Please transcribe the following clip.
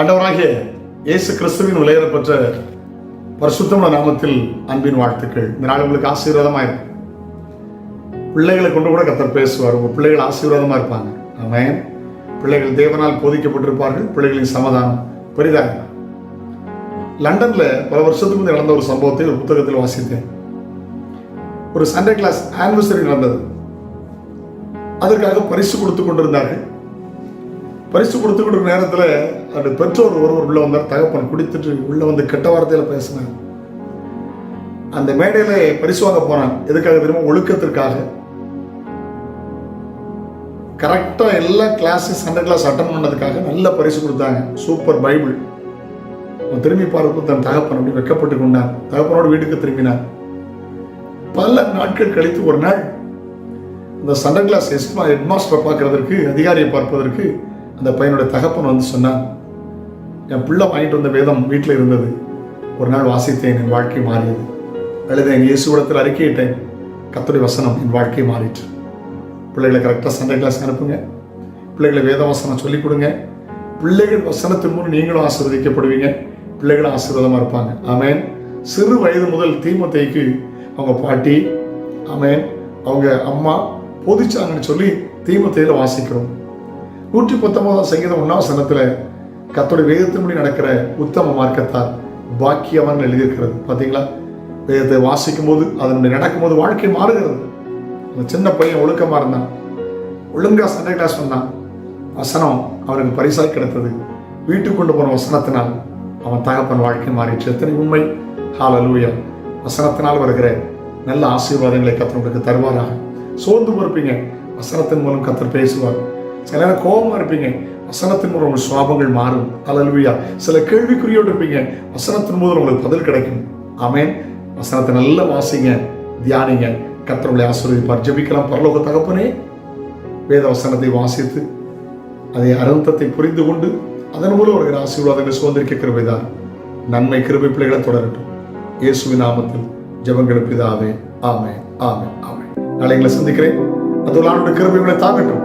ஆண்டவராகிய இயேசு கிறிஸ்துவின் விலையேறப்பெற்ற பரிசுத்தமுள்ள நாமத்தில் அன்பின் வாழ்த்துக்கள். இந்த நாள் உங்களுக்கு ஆசீர்வாதமாயிருக்கும் பிள்ளைகளை கொண்டு கூட கத்தர் பேசுவார். உங்கள் பிள்ளைகள் ஆசீர்வாதமாக இருப்பாங்க. ஆமாம் பிள்ளைகள் தேவனால் போதிக்கப்பட்டிருப்பார்கள். பிள்ளைகளின் சமாதானம் பெரிதாக லண்டனில் பல வருஷத்துக்கு முந்தைய நடந்த ஒரு சம்பவத்தை ஒரு புத்தகத்தில் வாசித்தேன். ஒரு சண்டே கிளாஸ் ஆனிவர்சரி நடந்தது. அதற்காக பரிசு கொடுத்து கொண்டிருந்தார்கள். பரிசு கொடுத்து கொண்டிருக்கிற நேரத்தில் அந்த பெற்றோர் ஒருவர் உள்ள வந்தார் தகப்பன் குடித்துட்டு உள்ள வந்து கெட்ட வார்த்தையில் பேசினார். அந்த மேடையில பரிசு வாங்க போனான். எதுக்காக தெரியுமா? ஒழுக்கத்திற்காக. கரெக்டாக எல்லா கிளாஸஸ் சண்டர் கிளாஸ் அட்டன் பண்ணதுக்காக நல்ல பரிசு கொடுத்தாங்க. Super Bible. அவன் திரும்பி பார்க்கும் தன் தகப்பன் அப்படி வெக்கப்பட்டு கொண்டான். தகப்பனோட வீட்டுக்கு திரும்பினார் பல நாட்கள் கழித்து ஒரு நாள் இந்த சண்டர் கிளாஸ் எஸ்மா ஹெட்மாஸ்டரை பார்க்கறதற்கு அதிகாரியை பார்ப்பதற்கு அந்த பையனுடைய தகப்பன் வந்து சொன்னான் என் பிள்ளை வாங்கிட்டு வந்த வேதம் வீட்டில் இருந்தது. ஒரு நாள் வாசித்தேன் என் வாழ்க்கை மாறியது. எழுதேன் இயேசுவிடத்தில் அறிக்கையிட்டேன். கத்துடைய வசனம் என் வாழ்க்கை மாறிட்டு பிள்ளைகளை கரெக்டாக சண்டே கிளாஸ் அனுப்புங்க. பிள்ளைகளை வேத வசனம் சொல்லிக் கொடுங்க. பிள்ளைகள் வசனத்தின் மூலம் நீங்களும் ஆசீர்வதிக்கப்படுவீங்க. பிள்ளைகளும் ஆசீர்வாதமாக இருப்பாங்க. ஆமேன். சிறு வயது முதல் தீமத்தைக்கு அவங்க பாட்டி ஆமேன். அவங்க அம்மா பொதிச்சாங்கன்னு சொல்லி தீமத்தையில் வாசிக்கிறோம். நூற்றி பத்தொன்பதாம் சங்கீதம் ஒன்றாம் சனத்தில் கத்தோட வேதத்தின்படி நடக்கிற உத்தம மார்க்கத்தால் பாக்கியவன் எழுதியிருக்கிறது. பார்த்தீங்களா வேதத்தை வாசிக்கும் போது அதனுடைய நடக்கும்போது வாழ்க்கை மாறுகிறது. அந்த சின்ன பையன் ஒழுக்கமாக இருந்தான். ஒழுங்கா சண்டே கிளாஸ் வந்தான். வசனம் அவனுக்கு பரிசாக கிடைத்தது. வீட்டுக்கு கொண்டு போன வசனத்தினால் அவன் தகப்பன் வாழ்க்கை மாறிடுச்சு. எத்தனை உண்மை? ஹாலலூயா வசனத்தினால் வருகிற நல்ல ஆசீர்வாதங்களை கத்தர் தருவாராக. சோர்ந்து பொறுப்பீங்க வசனத்தின் மூலம் கத்தர் பேசுவார். சில நேரம் கோபமா இருப்பீங்க. வசனத்தின் மூலம் உங்கள் சுவாபங்கள் மாறும். அலல்வியா சில கேள்விக்குறியோடு இருப்பீங்க. வசனத்தின் மூலம் உங்களுக்கு பதில் கிடைக்கும். ஆமேன் வசனத்தை நல்லா வாசிங்க தியானிங்க. கத்தருடைய ஆசீர்வதிப்பார். ஜெபிக்கலாம். பரலோக தகப்பனே வேத வசனத்தை வாசித்து அதை அருந்தத்தை புரிந்து கொண்டு அதன் மூலம் வருகிற ஆசீர்வாதங்களை சுதந்திரிக்க கிருபைதான் நன்மை கிருபை பிள்ளைகளை தொடரட்டும். இயேசுவின் நாமத்தில் ஜபங்கள் பிதாவே. ஆமே ஆமே ஆமே நாளை எங்களை சந்திக்கிறேன். அது ஆண்டோட கிருபை தாங்கட்டும்.